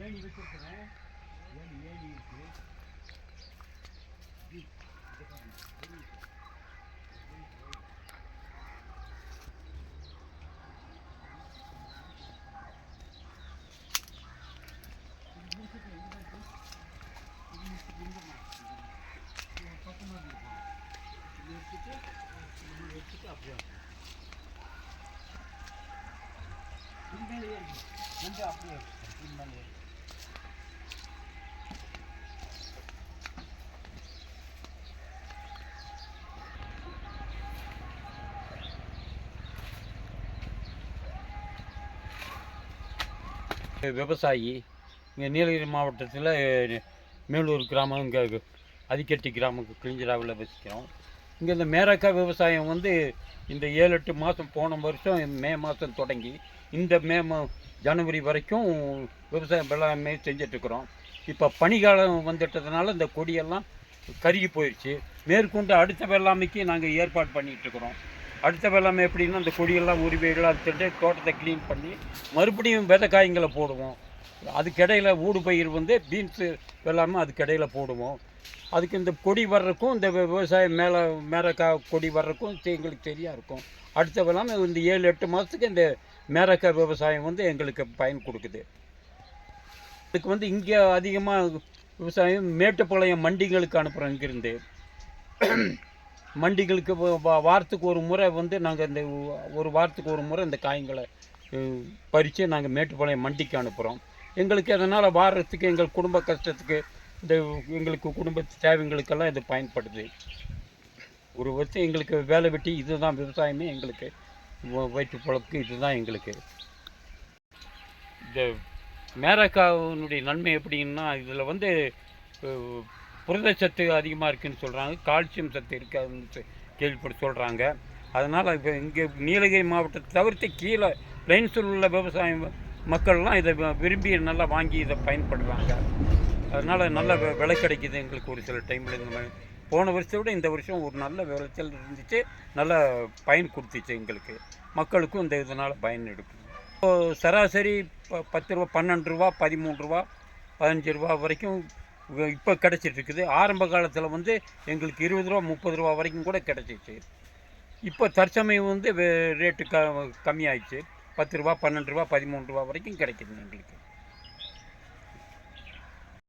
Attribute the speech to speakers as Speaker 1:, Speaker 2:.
Speaker 1: Yem bitirsin ha. Yem yem yem. Git. Ben de yapıyorum. Ben de yapıyorum. விவசாயி இங்கே நீலகிரி மாவட்டத்தில் மேலூர் கிராமம் இங்கே அதிக்கட்டி கிராமம் கிழிஞ்சிராவில் வசிக்கிறோம். இங்கே இந்த மேரக்காய் விவசாயம் வந்து இந்த ஏழு எட்டு மாதம் போன வருஷம் மே மாதம் தொடங்கி இந்த மே மா ஜனவரி வரைக்கும் விவசாயம் எல்லாமே செஞ்சிட்ருக்குறோம். இப்போ பனிகாலம் வந்துட்டதுனால இந்த கொடியெல்லாம் கருகி போயிடுச்சு மேற்கொண்டு அடுத்த வெள்ளாமைக்கு நாங்கள் ஏற்பாடு பண்ணிகிட்ருக்குறோம் அடுத்த வெள்ளாமை எப்படின்னா அந்த கொடியெல்லாம் உரிமைகளாக அறுத்துட்டு தோட்டத்தை க்ளீன் பண்ணி மறுபடியும் விதை காய்களை போடுவோம். அதுக்கிடையில் ஊடு பயிர் வந்து பீன்ஸு வெள்ளாமை அதுக்கிடையில் போடுவோம். அதுக்கு இந்த கொடி வர்றதுக்கும் இந்த விவசாயம் மேலே மேரக்காய் கொடி வர்றதுக்கும் எங்களுக்கு சரியாக இருக்கும். அடுத்த வெள்ளாமை இந்த ஏழு எட்டு மாதத்துக்கு இந்த மேரக்காய் விவசாயம் வந்து எங்களுக்கு பயன் கொடுக்குது. இதுக்கு வந்து இங்கே அதிகமாக விவசாயம் மேட்டுப்பாளையம் மண்டிகளுக்கு அனுப்புகிறோம் இங்கேருந்து. மண்டிகளுக்கு வ- வாரத்துக்கு ஒரு முறை வந்து நாங்கள் இந்த ஒரு வாரத்துக்கு ஒரு முறை இந்த காய்களை பறித்து நாங்கள் மேட்டுப்பாளையம் மண்டிக்கு அனுப்புகிறோம் எங்களுக்கு அதனால் வாரத்துக்கு எங்கள் குடும்ப கஷ்டத்துக்கு இந்த எங்களுக்கு குடும்ப தேவைங்களுக்கெல்லாம் இது பயன்படுது. ஒரு வருஷம் எங்களுக்கு வேலை வெட்டி இதுதான் விவசாயமே எங்களுக்கு வ- வயிற்று பொழப்புக்கு இதுதான் எங்களுக்கு. இந்த மேரக்காவினுடைய நன்மை எப்படின்னா இதில் வந்து புரத சத்து அதிகமாக இருக்குதுன்னு சொல்கிறாங்க கால்சியம் சத்து இருக்காதுன்னு கேள்விப்பட்டு சொல்கிறாங்க அதனால் இப்போ இங்கே நீலகிரி மாவட்டத்தை தவிர்த்து கீழே லைன்ஸில் உள்ள விவசாயம் மக்கள்லாம் இதை விரும்பி நல்லா வாங்கி இதை பயன்படுறாங்க. அதனால் நல்ல விலை கிடைக்குது எங்களுக்கு ஒரு சில டைமில் இந்த மாதிரி. போன வருஷத்தை விட இந்த வருஷம் ஒரு நல்ல விளைச்சல் இருந்துச்சு. நல்ல பயன் கொடுத்துச்சு எங்களுக்கு. மக்களுக்கும் இந்த இதனால் பயன் எடுக்கும் இப்போது சராசரி ப- பத்து ரூபா பன்னெண்டு ரூபா பதிமூணு ரூபா பதினஞ்சு ரூபா வரைக்கும் இப்போ கிடச்சிட்ருக்குது. ஆரம்ப காலத்தில் வந்து எங்களுக்கு இருபது ரூபா முப்பது ரூபா வரைக்கும் கூட கிடச்சிச்சு. இப்போ தற்சமயம் வந்து ரேட்டு க கம்மியாயிடுச்சு. பத்து ரூபா பன்னெண்டு ரூபா பதிமூணு ரூபா வரைக்கும் கிடைக்குது எங்களுக்கு.